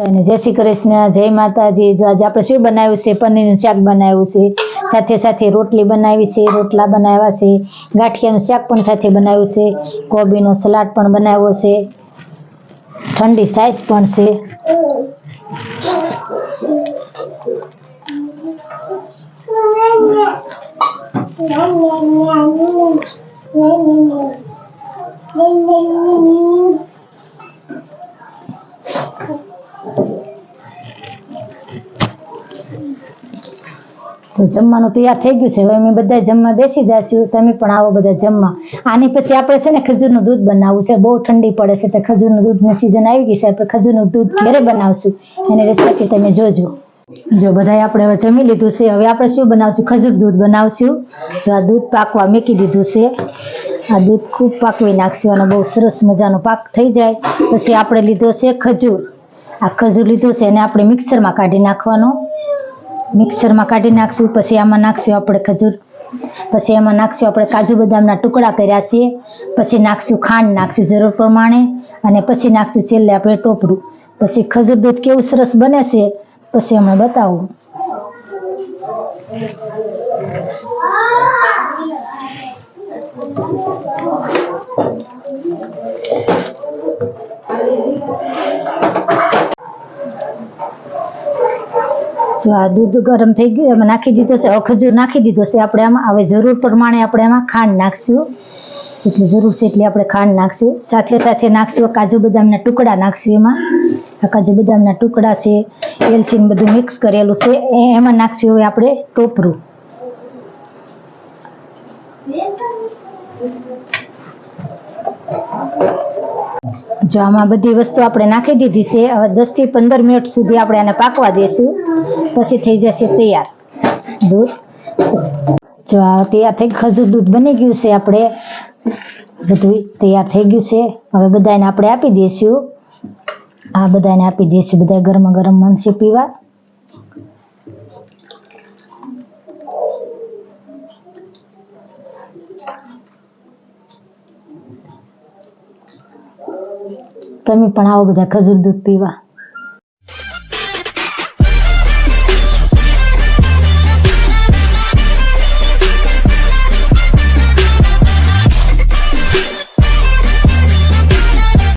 અને જય શ્રી કૃષ્ણ, જય માતાજી. જો આજે આપણે શું બનાવ્યું છે? પનીરનું શાક બનાવ્યું છે. સાથે સાથે રોટલી બનાવી છે, રોટલા બનાવ્યા છે. ગાંઠિયાનું શાક પણ સાથે બનાવ્યું છે. કોબીનો સલાડ પણ બનાવ્યો છે. ઠંડી સાઈઝ પણ છે. જમવાનું તૈયાર થઈ ગયું છે. હવે અમે બધા જમવા બેસી જઈશું તમે પણ આવો બધા જમવા. આની પછી આપણે છે ને ખજૂરનું દૂધ બનાવવું છે. બહુ ઠંડી પડે છે તો ખજૂરનું દૂધની સિઝન આવી ગઈ છે. આપણે ખજૂરનું દૂધ ઘરે બનાવશું. એની રેસીપી તમે જોજો. જો બધાય આપણે હવે જમી લીધું છે. હવે આપણે શું બનાવશું? ખજૂર દૂધ બનાવશું. જો આ દૂધ પાકવા મૂકી દીધું છે. આ દૂધ ખૂબ પાકવી નાખશું અને બહુ સરસ મજાનો પાક થઈ જાય. પછી આપણે લીધો છે ખજૂર. આ ખજૂર લીધું છે એને આપણે મિક્સરમાં કાઢી નાખવાનો. મિક્સરમાં કાઢી નાખશું, પછી આમાં નાખશું આપણે ખજૂર. પછી એમાં નાખશું આપણે કાજુ બદામના ટુકડા કર્યા છે પછી નાખશું ખાંડ, નાખશું જરૂર પ્રમાણે. અને પછી નાખશું છેલ્લે આપણે ટોપરું. પછી ખજૂર દૂધ કેવું સરસ બને છે, પછી અમે બતાવું. જો આ દૂધ ગરમ થઈ ગયું, એમાં નાખી દીધો છે અખજૂર નાખી દીધો છે. આપણે આમાં, હવે જરૂર પ્રમાણે આપણે એમાં ખાંડ નાખશું. એટલી જરૂર છે એટલે આપણે ખાંડ નાખશું. સાથે સાથે નાખશું કાજુ બદામના ટુકડા નાખશું એમાં. આ કાજુ બદામના ટુકડા છે, એલચીને બધું મિક્સ કરેલું છે એમાં નાખશું હવે આપણે ટોપરું. જો આમાં બધી વસ્તુ આપણે નાખી દીધી છે, હવે દસથી પંદર મિનિટ સુધી આપણે આને પાકવા દેશું. પછી થઈ જશે તૈયાર દૂધ. જો આ તૈયાર થઈ, ખજૂર દૂધ બની ગયું છે આપણે. બધું તૈયાર થઈ ગયું છે. હવે બધાને આપણે આપી દઈશું આ બધાને આપી દઈશું બધા ગરમ ગરમ મનસે પીવા. તમે પણ આવો બધા ખજૂર દૂધ પીવા.